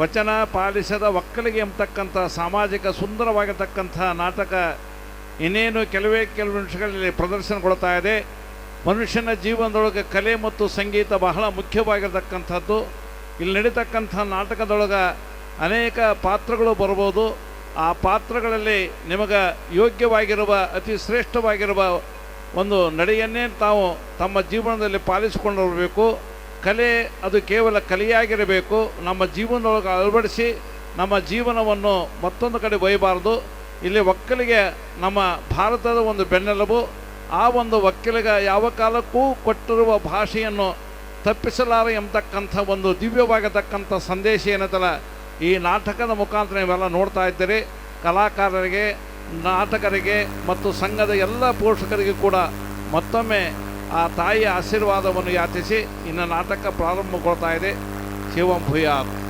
ವಚನ ಪಾಲಿಸದ ಒಕ್ಕಲಿಗೆ ಎಂಬತಕ್ಕಂಥ, ಸಾಮಾಜಿಕ ಸುಂದರವಾಗಿರ್ತಕ್ಕಂಥ ನಾಟಕ ಇನ್ನೇನು ಕೆಲವೇ ಕೆಲವು ನಿಮಿಷಗಳಲ್ಲಿ ಪ್ರದರ್ಶನಗೊಳ್ತಾ ಇದೆ. ಮನುಷ್ಯನ ಜೀವನದೊಳಗೆ ಕಲೆ ಮತ್ತು ಸಂಗೀತ ಬಹಳ ಮುಖ್ಯವಾಗಿರ್ತಕ್ಕಂಥದ್ದು. ಇಲ್ಲಿ ನಡೀತಕ್ಕಂಥ ನಾಟಕದೊಳಗೆ ಅನೇಕ ಪಾತ್ರಗಳು ಬರ್ಬೋದು ಆ ಪಾತ್ರಗಳಲ್ಲಿ ನಿಮಗೆ ಯೋಗ್ಯವಾಗಿರುವ, ಅತಿ ಶ್ರೇಷ್ಠವಾಗಿರುವ ಒಂದು ನಡೆಯನ್ನೇ ತಾವು ತಮ್ಮ ಜೀವನದಲ್ಲಿ ಪಾಲಿಸಿಕೊಂಡು ಬರಬೇಕು. ಕಲೆ ಅದು ಕೇವಲ ಕಲೆಯಾಗಿರಬೇಕು. ನಮ್ಮ ಜೀವನದೊಳಗೆ ಅಳವಡಿಸಿ ನಮ್ಮ ಜೀವನವನ್ನು ಮತ್ತೊಂದು ಕಡೆ ಒಯ್ಯಬಾರ್ದು. ಇಲ್ಲಿ ಒಕ್ಕಲಿಗೆ ನಮ್ಮ ಭಾರತದ ಒಂದು ಬೆನ್ನೆಲುಬು. ಆ ಒಂದು ಒಕ್ಕಲಿಗ ಯಾವ ಕಾಲಕ್ಕೂ ಕೊಟ್ಟಿರುವ ಭಾಷೆಯನ್ನು ತಪ್ಪಿಸಲಾರ ಎಂಬತಕ್ಕಂಥ ಒಂದು ದಿವ್ಯವಾಗಿರ್ತಕ್ಕಂಥ ಸಂದೇಶ ಏನತ್ತಲ್ಲ ಈ ನಾಟಕದ ಮುಖಾಂತರ ನೀವೆಲ್ಲ ನೋಡ್ತಾ ಇದ್ದೀರಿ. ಕಲಾಕಾರರಿಗೆ, ನಾಟಕರಿಗೆ ಮತ್ತು ಸಂಘದ ಎಲ್ಲ ಪೋಷಕರಿಗೆ ಕೂಡ ಮತ್ತೊಮ್ಮೆ ಆ ತಾಯಿಯ ಆಶೀರ್ವಾದವನ್ನು ಯಾಚಿಸಿ ಇನ್ನು ನಾಟಕ ಪ್ರಾರಂಭಗೊಳ್ತಾ ಇದೆ ಶಿವಂ ಭೂಯಾತ್